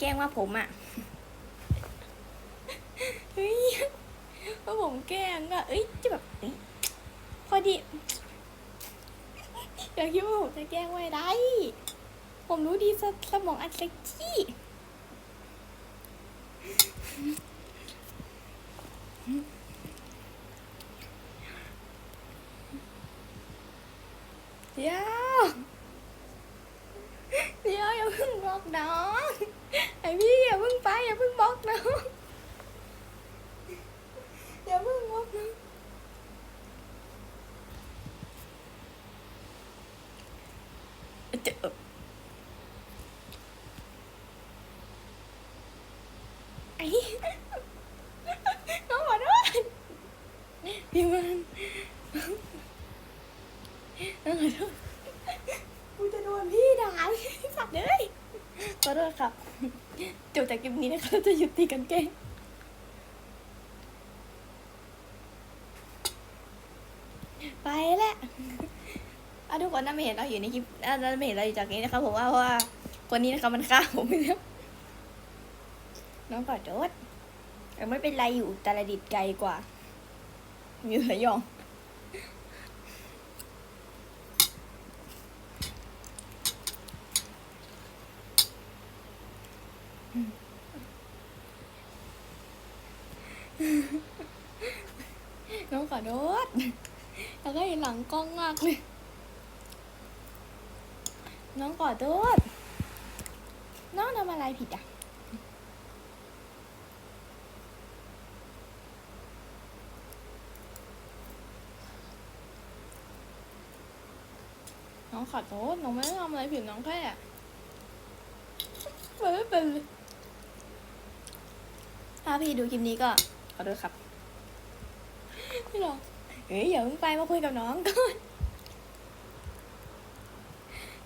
แกล้งว่าผมอะเฮ้ยว่าผมแกล้งอะเอ้ยจะแบบเอ้ยพอดีอย่าคิดว่าผมจะแกล้งไว้ได้ ผมรู้ดีสสมองอันเซ็กซี่เดี๋ยวเดี๋ยวอย่าเพิ่งบอกน้องไอ พี่อย่าเพิ่งไปอย่าเพิ่งบล็อกน้อย่าเพิ่งบล็อกน้องเจอไอ้น้องขอโทษพี่มันน้องขอโทษกูจะโดนพี่ด่า อโทษครับจบจากคลิปนี้นะคะเราจะหยุดตีกันแกล้งไปแล้วอะทุกคนน่าไม่เห็นเราอยู่ในคลิปน่าจะไม่เห็นเราอยู่จากนี้นะคะผมว่าเพราะว่าคนนี้นะคะมันฆ่าผมไปแล้วน้องขอดโทษแต่ไม่เป็นไรอยู่ต่ละดิดไกลกว่าอยู่ระยอง น้องขอโทษแล้วก็เห็นหลังกล้องมากเลย น้องขอโทษน้องทำอะไรผิดอะน้องขอโทษน้องไม่ได้ทำอะไรผิดน้องแค่ไม่เป็นเลย ถ้าพี่ดูคลิปนี้ก็ขอโทษครับไม่หรอกเฮ้ยอย่าเพิ่งไปมาคุยกับน้องก่อน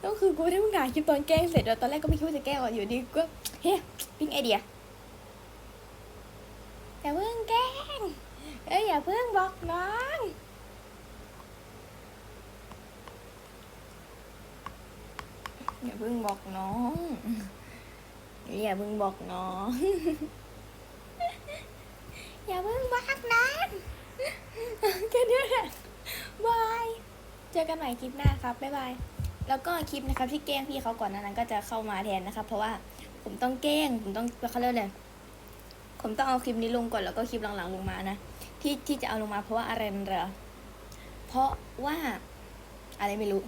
ก็คือกูได้เพิ่งถ่ายคลิปตอนแกล้งเสร็จแล้วตอนแรกก็ไม่คิดว่าจะแกล้งอะอยู่ดีก็เฮ้ยปิ้งไอเดียอย่าเพิ่งแกล้งเอ้ยอย่าเพิ่งบอกน้องอย่าเพิ่งบอกน้องอย่าเพิ่งบอกน้อง อย่าเพิ่งบอกน้องแค่นี้แหละบาย เจอกันใหม่คลิปหน้าครับ บ๊ายบาย แล้วก็คลิปนะครับที่แกล้งพี่เขาก่อนนั้นก็จะเข้ามาแทนนะครับ เพราะว่าผมต้องแกล้ง ผมต้องเขาเรียกอะไรผมต้องเอาคลิปนี้ลงก่อนแล้วก็คลิปหลังๆลงมานะ ที่ที่จะเอาลงมาเพราะว่าอะไรเหรอเพราะว่าอะไรไม่รู้